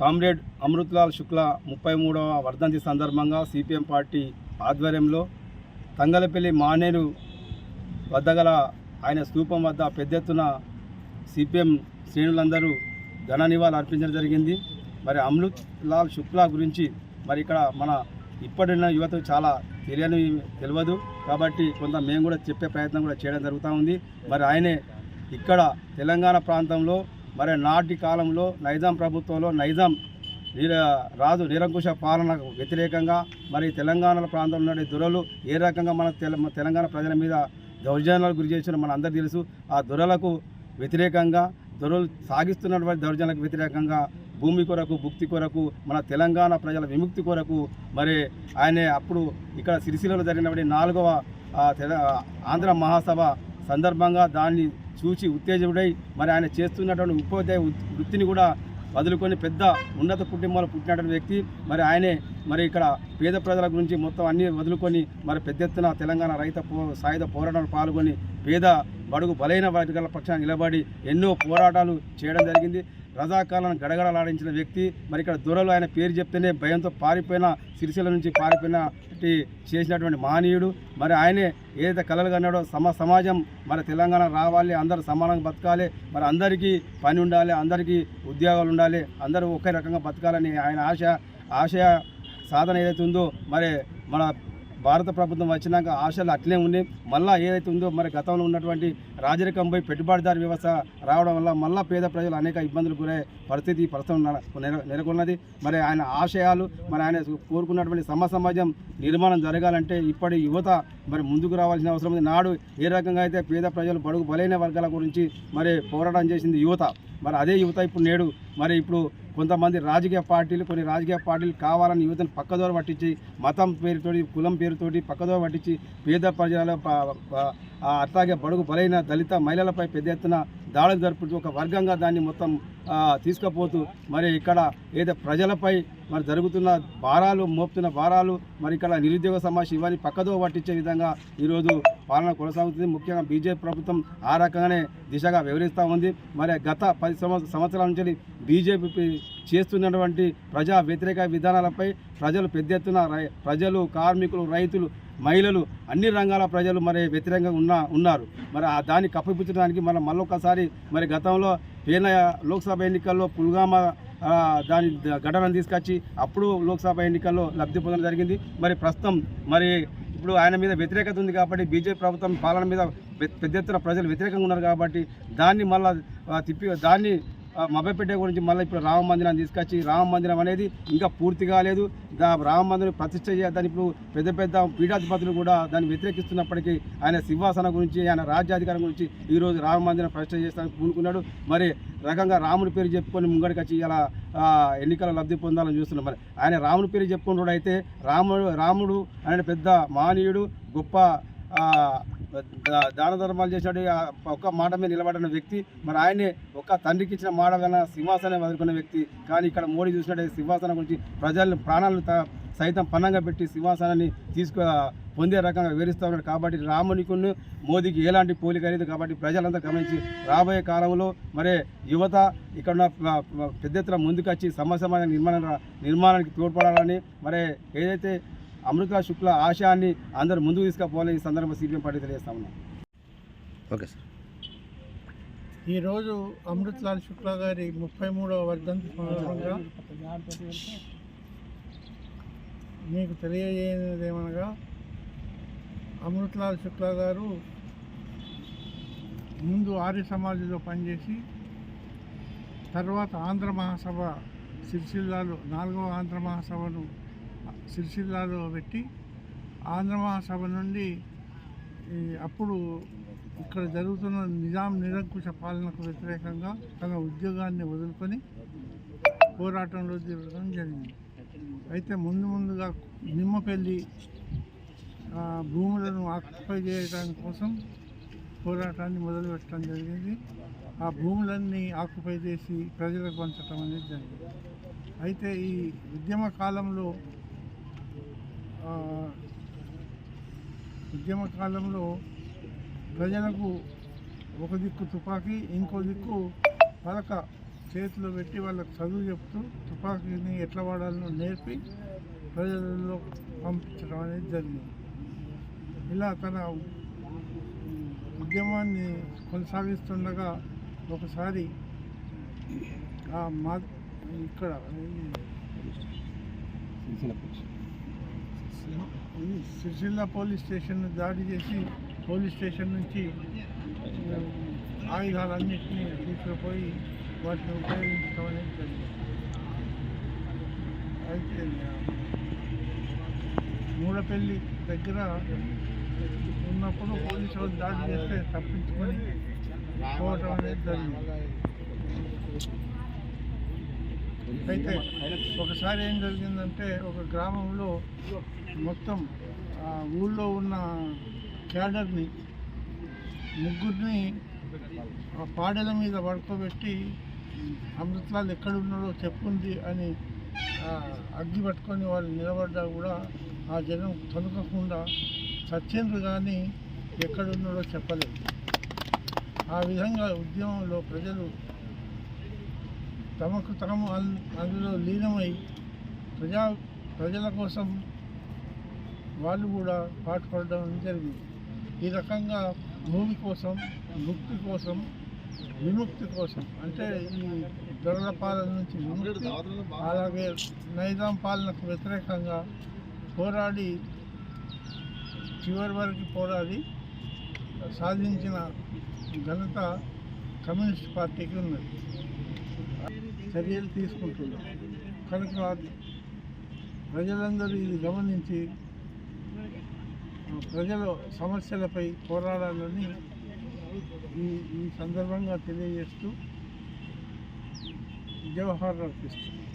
Comrade Amritlal శుక్ల ముప్పై మూడవ వర్ధంతి సందర్భంగా సిపిఎం పార్టీ ఆధ్వర్యంలో తంగలపల్లి మానేరు వద్ద గల ఆయన స్థూపం వద్ద పెద్ద ఎత్తున సిపిఎం శ్రేణులందరూ ఘన నివాళులు అర్పించడం జరిగింది. మరి అమృత్ లాల్ శుక్లా గురించి మరి ఇక్కడ మన ఇప్పటిన్న యువత చాలా తెలియని తెలియదు. కాబట్టి కొంత మేము కూడా చెప్పే ప్రయత్నం కూడా చేయడం జరుగుతూ ఉంది. మరి ఆయనే ఇక్కడ తెలంగాణ ప్రాంతంలో మరి నాటి కాలంలో నైజాం ప్రభుత్వంలో నైజాం నిర రాజు నిరంకుశ పాలనకు వ్యతిరేకంగా మరి తెలంగాణ ప్రాంతంలో దురలు దొరలు ఏ రకంగా మన తెల తెలంగాణ ప్రజల మీద దౌర్జన్యాలకు గురి చేసిన మన అందరికీ తెలుసు. ఆ దొరలకు వ్యతిరేకంగా దొరలు సాగిస్తున్నటువంటి దౌర్జన్యాలకు వ్యతిరేకంగా భూమి కొరకు భుక్తి కొరకు మన తెలంగాణ ప్రజల విముక్తి కొరకు మరి ఆయన అప్పుడు ఇక్కడ సిరిసిల్లలో జరిగినటువంటి నాలుగవ ఆంధ్ర మహాసభ సందర్భంగా దాన్ని చూసి ఉత్తేజుడై మరి ఆయన చేస్తున్నటువంటి ఉపాధ్యాయ వృత్తిని కూడా వదులుకొని పెద్ద ఉన్నత కుటుంబాలు పుట్టినటువంటి వ్యక్తి. మరి ఆయనే మరి ఇక్కడ పేద ప్రజల గురించి మొత్తం అన్ని వదులుకొని మరి పెద్ద ఎత్తున తెలంగాణ రైత పో సాయుధ పోరాటంలో పాల్గొని పేద బడుగు బలైన వర్గాల పక్షాన నిలబడి ఎన్నో పోరాటాలు చేయడం జరిగింది. రజాకాలను గడగడలాడించిన వ్యక్తి. మరి ఇక్కడ దొరలు ఆయన పేరు చెప్తేనే భయంతో పారిపోయిన సిరిసిల నుంచి పారిపోయిన చేసినటువంటి మహనీయుడు. మరి ఆయనే ఏదైతే కలలు కన్నాడో సమ సమాజం మరి తెలంగాణ రావాలి అందరూ సమానంగా బతకాలి మరి అందరికీ పని ఉండాలి అందరికీ ఉద్యోగాలు ఉండాలి అందరూ ఒకే రకంగా బతకాలని ఆయన ఆశ ఆశయ సాధన ఏదైతే ఉందో మరి మన భారత ప్రభుత్వం వచ్చినాక ఆశలు అట్లే ఉన్నాయి. మళ్ళీ ఏదైతే ఉందో మరి గతంలో ఉన్నటువంటి రాజరికంపై పెట్టుబడిదారు వ్యవస్థ రావడం వల్ల మళ్ళా పేద ప్రజలు అనేక ఇబ్బందులు గురే పరిస్థితి ప్రస్తుతం నెలకొన్నది. మరి ఆయన ఆశయాలు మరి ఆయన కోరుకున్నటువంటి సమ సమాజం నిర్మాణం జరగాలంటే ఇప్పటి యువత మరి ముందుకు రావాల్సిన అవసరం ఉంది. నాడు ఏ రకంగా అయితే పేద ప్రజలు బడుగు బలైన వర్గాల గురించి మరి పోరాటం చేసింది యువత మరి అదే యువత ఇప్పుడు నేడు మరి ఇప్పుడు కొంతమంది రాజకీయ పార్టీలు కొన్ని రాజకీయ పార్టీలు కావాలని యువతను పక్కదోర పట్టించి మతం పేరుతోటి కులం పేరుతోటి పక్కదోర పట్టించి పేద ప్రజల అట్లాగే బడుగు బలైన దళిత మహిళలపై పెద్ద ఎత్తున దాడులు జరుపుతూ ఒక వర్గంగా దాన్ని మొత్తం తీసుకుపోతూ మరి ఇక్కడ ఏదో ప్రజలపై మరి జరుగుతున్న భారాలు మోపుతున్న భారాలు మరి ఇక్కడ నిరుద్యోగ సమస్య ఇవన్నీ పక్కదో పట్టించే విధంగా ఈరోజు పాలన కొనసాగుతుంది. ముఖ్యంగా బీజేపీ ప్రభుత్వం ఆ రకంగానే దిశగా వివరిస్తూ ఉంది. మరి గత పది సంవత్సరాల నుంచి బీజేపీ చేస్తున్నటువంటి ప్రజా వ్యతిరేక విధానాలపై ప్రజలు పెద్ద ఎత్తున రై- ప్రజలు కార్మికులు రైతులు మహిళలు అన్ని రంగాల ప్రజలు మరి వ్యతిరేకంగా ఉన్న ఉన్నారు. మరి ఆ దాన్ని కప్పిపుచ్చడానికి మనం మళ్ళొకసారి మరి గతంలో పోయిన లోక్సభ ఎన్నికల్లో పుల్గామా దాని ఘటనను తీసుకొచ్చి అప్పుడు లోక్సభ ఎన్నికల్లో లబ్ధి పొందడం జరిగింది. మరి ప్రస్తుతం మరి ఇప్పుడు ఆయన మీద వ్యతిరేకత ఉంది కాబట్టి బీజేపీ ప్రభుత్వం పాలన మీద పెద్ద ఎత్తున ప్రజలు వ్యతిరేకంగా ఉన్నారు కాబట్టి దాన్ని మళ్ళా తిప్పి దాన్ని ఆ, గురించి మళ్ళీ ఇప్పుడు రామ మందిరాన్ని తీసుకొచ్చి రామ మందిరం అనేది ఇంకా పూర్తి కాలేదు. దా రామ మందిరం ప్రతిష్ట దాని ఇప్పుడు పెద్ద పెద్ద పీఠాధిపతులు కూడా దాన్ని వ్యతిరేకిస్తున్నప్పటికీ ఆయన సింహాసనం గురించి ఆయన రాజ్యాధికారం గురించి ఈరోజు రామ మందిరం ప్రతిష్ట చేస్తానికి పూనుకున్నాడు. మరి రకంగా రాముడి పేరు చెప్పుకొని ముంగడికి వచ్చి ఇలా ఎన్నికల లబ్ధి పొందాలని చూస్తున్నాం. మరి ఆయన రాముడి పేరు చెప్పుకున్నాడు అయితే రాముడు రాముడు ఆయన పెద్ద మానీయుడు గొప్ప దాన ధర్మాలు చేశాడు. ఒక్క మాట మీద నిలబడిన వ్యక్తి మరి ఆయనే ఒక్క తండ్రికి ఇచ్చిన మాట వలన సింహాసనం వదులుకున్న వ్యక్తి. కానీ ఇక్కడ మోడీ చూసినట్టయితే సింహాసనం గురించి ప్రజలు ప్రాణాలను త- సైతం పన్నంగా పెట్టి సింహాసనాన్ని తీసుకు పొందే రకంగా వివరిస్తూ ఉన్నాడు. కాబట్టి రామునికి మోదీకి ఎలాంటి పోలిక లేదు. కాబట్టి ప్రజలంతా గమనించి రాబోయే కాలంలో మరి యువత ఇక్కడ ఉన్న పెద్ద ఎత్తున ముందుకొచ్చి సమస్య సమాజ నిర్మాణ నిర్మాణానికి తోడ్పడాలని మరి ఏదైతే అమృత శుక్ల ఆశయాన్ని అందరూ ముందుకు తీసుకుపోవాలి. ఈ సందర్భంగా సిపిఎం పార్టీ తెలియజేస్తా ఉన్నాం. Okay sir. ఈరోజు అమృత్లాల్ శుక్లా గారి ముప్పై మూడవ వర్ధంతి సందర్భంగా మీకు తెలియజేయనిది ఏమనగా అమృత్లాల్ శుక్లా గారు ముందు ఆర్య సమాజ్లో పనిచేసి తర్వాత ఆంధ్ర మహాసభ సిరిసిల్లాలో నాలుగవ ఆంధ్ర మహాసభను సిరిసిల్లాలో పెట్టి ఆంధ్ర మహాసభ నుండి ఈ అప్పుడు ఇక్కడ జరుగుతున్న నిజాం నిరంకుశ పాలనకు వ్యతిరేకంగా తన ఉద్యోగాన్ని వదులుకొని పోరాటంలో దిగడం జరిగింది. అయితే ముందు ముందుగా నిమ్మపల్లి భూములను ఆక్యుపై చేయడం కోసం పోరాటాన్ని మొదలుపెట్టడం జరిగింది. ఆ భూములన్నీ ఆక్యుపై చేసి ప్రజలకు పంచడం అనేది జరిగింది. అయితే ఈ ఉద్యమ కాలంలో ఉద్యమ కాలంలో ప్రజలకు ఒక దిక్కు తుపాకీ ఇంకో దిక్కు పలక చేతిలో పెట్టి వాళ్ళకి చదువు చెప్తూ తుపాకీని ఎట్లా వాడాలో నేర్పి ప్రజలలో పంపించడం అనేది జరిగింది. ఇలా తన ఉద్యమాన్ని కొనసాగిస్తుండగా ఒకసారి ఆ మా ఇక్కడ సిరిసిల్ల పోలీస్ స్టేషన్ దాడి చేసి పోలీస్ స్టేషన్ నుంచి ఆయుధాలన్నింటినీ తీసుకుపోయి వాటిని ఉపయోగించడం అనేది జరిగింది. అయితే మూడపల్లి దగ్గర ఉన్నప్పుడు పోలీసు వాళ్ళు దాడి చేస్తే తప్పించుకొని పోవటం అనేది జరిగింది. అయితే ఒకసారి ఏం జరిగిందంటే ఒక గ్రామంలో మొత్తం ఆ ఊళ్ళో ఉన్న క్యాడర్ని ముగ్గురిని ఆ పాడెల మీద పడుకోబెట్టి అమృతలాల్ ఎక్కడున్నాడో చెప్పుంది అని అగ్గి పట్టుకొని వాళ్ళు నిలబడ్డా కూడా ఆ జనం తనుకకుండా చచ్చిండ్రు కానీ ఎక్కడున్నాడో చెప్పలేదు. ఆ విధంగా ఉద్యమంలో ప్రజలు తమకు తాము అందులో లీనమై ప్రజా ప్రజల కోసం వాళ్ళు కూడా పాటుపడడం జరిగింది. ఈ రకంగా భూమి కోసం ముక్తి కోసం విముక్తి కోసం అంటే ఈ దొరల పాలన నుంచి విముక్తి అలాగే నైజాం పాలనకు వ్యతిరేకంగా పోరాడి చివరి వరకు పోరాడి సాధించిన ఘనత కమ్యూనిస్ట్ పార్టీకి ఉన్నది. చర్యలు తీసుకుంటున్నాం. కనుక ప్రజలందరూ ఇది గమనించి ప్రజల సమస్యలపై పోరాడాలని ఈ ఈ సందర్భంగా తెలియజేస్తూ జవహర్ అర్పిస్తుంది